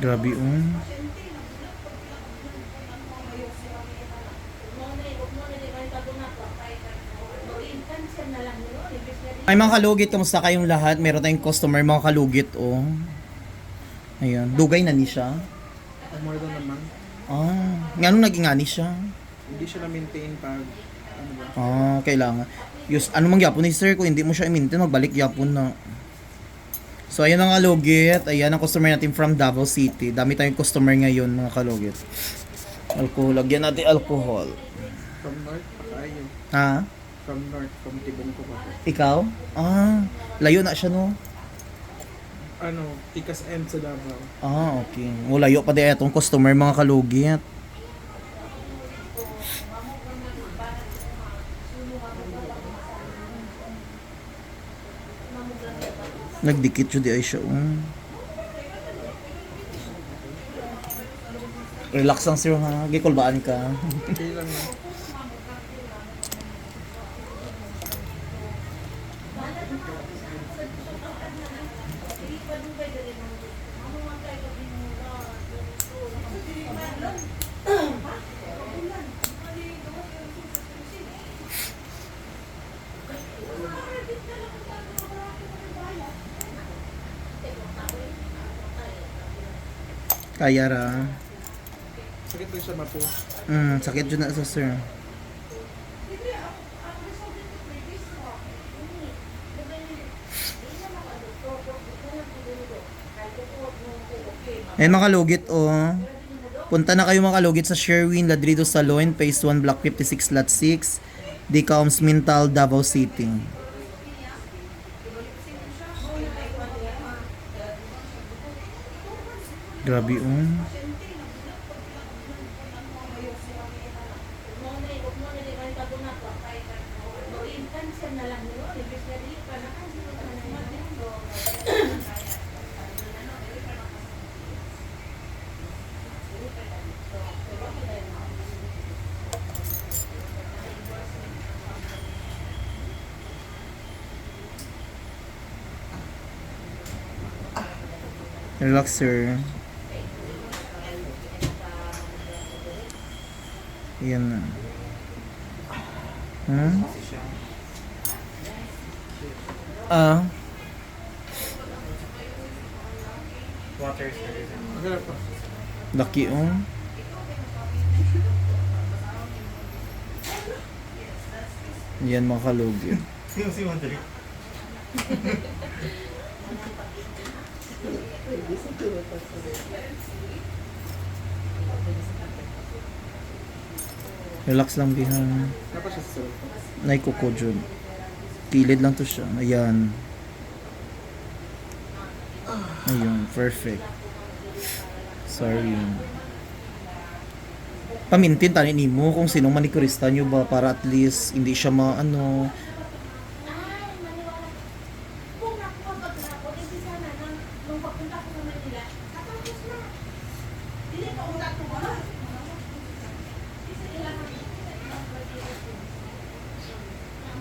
Grabe um. Ay mga kalugit, kamusta kayong lahat? Meron tayong customer mga kalugit oh. Ayan, dugay na ni siya. Than naman. Ah, nga nung naging ani siya. Hindi siya na-maintain pag, ano ba? Ah, kailangan. Yus, ano mang yapon ni sir, kung hindi mo siya i-maintain, magbalik yapon na. So, ayan ang kalugit. Ayan ang customer natin from Davao City. Dami tayong customer ngayon, mga kalugit. Alcohol. Lagyan natin alcohol. From north, pakayo. Ha? From north, from Tibong ko pa. Ikaw? Ah, layo na siya, no? Ano, Tikas M sa Davao. Ah, okay. O, layo pa di itong customer, mga kalugit. Nagdikit yun di ay siya. Um. Relax lang sir ha. Gikulbaan ka. Okay lang Kaya ra. Sakit rin siya mapo. Mm, sakit yun na sa sir. Eh mga kalugit oh. Punta na kayo mga kalugit sa Sherwin Ladrido Salon, Phase 1, Block 56, Lot 6, Decoms Mintal, Davao City. Grabe oh. Relax, Yan na. Hmm? Ah, Water laki oh. Yan mga kalugit. Sino si Wonder? Relax lang bihan. Naikuko dyan. Kilid lang to siya. Ayan. Ayun, perfect. Sorry. Pamintin tani ni mo kung sinong manikurista nyo ba para at least hindi siya maano.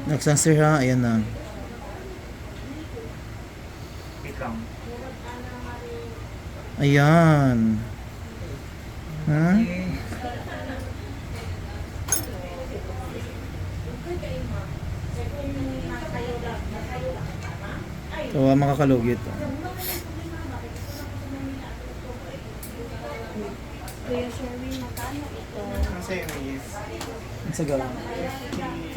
Nagsansir ha, ayan na. Ayan. Ha? Kawa makakalugit. Kuya Sherwin, magkano ito? Ang sa'yo yes. Ang saga.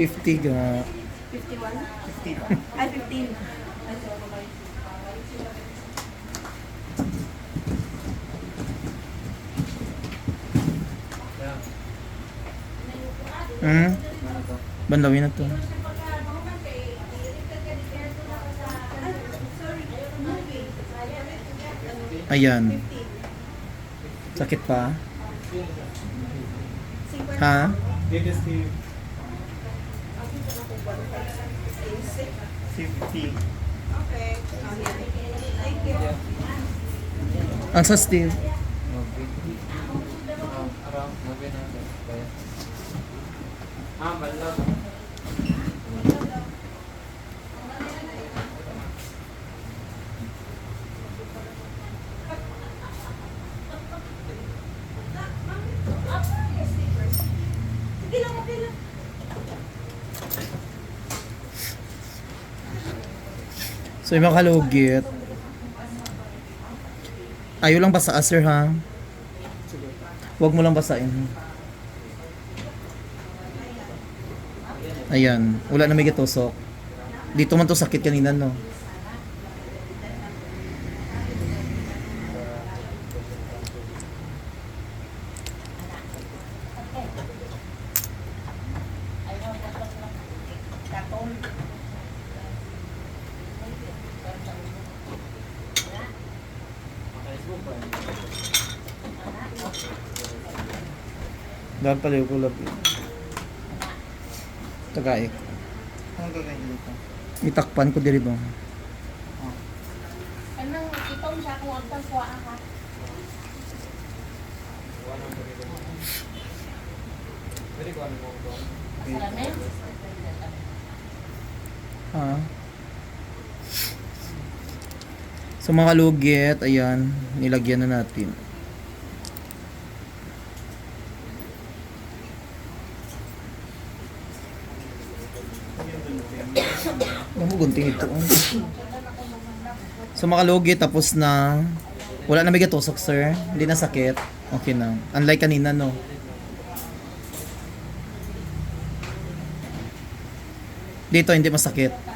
50 ga. 51? 50 Ay, 15. Hmm? Bandawin na to. Ayan. Sakit pa? Ha? Dito si... 50. Okay. Thank you. Ang sa? Around 900. Ah, malam. So yung mga kalugit. Ayaw lang basa sir ha. Huwag mo lang basain. Ayan, wala na may gitusok. Dito man to sakit kanina no. Dahil pala yung kulap. Tagaik. Ano gagawin dito? Itakpan ko diri ba? Anong itong siya kung ang kuha ka? Pwede ko ano mo ito. Salamin? Ha? So mga ayan, nilagyan na natin. Ano mo gunting ito? oh. So mga tapos na. Wala na may gatusok, sir. Hindi na sakit. Okay na. Unlike kanina, no? Dito, hindi masakit.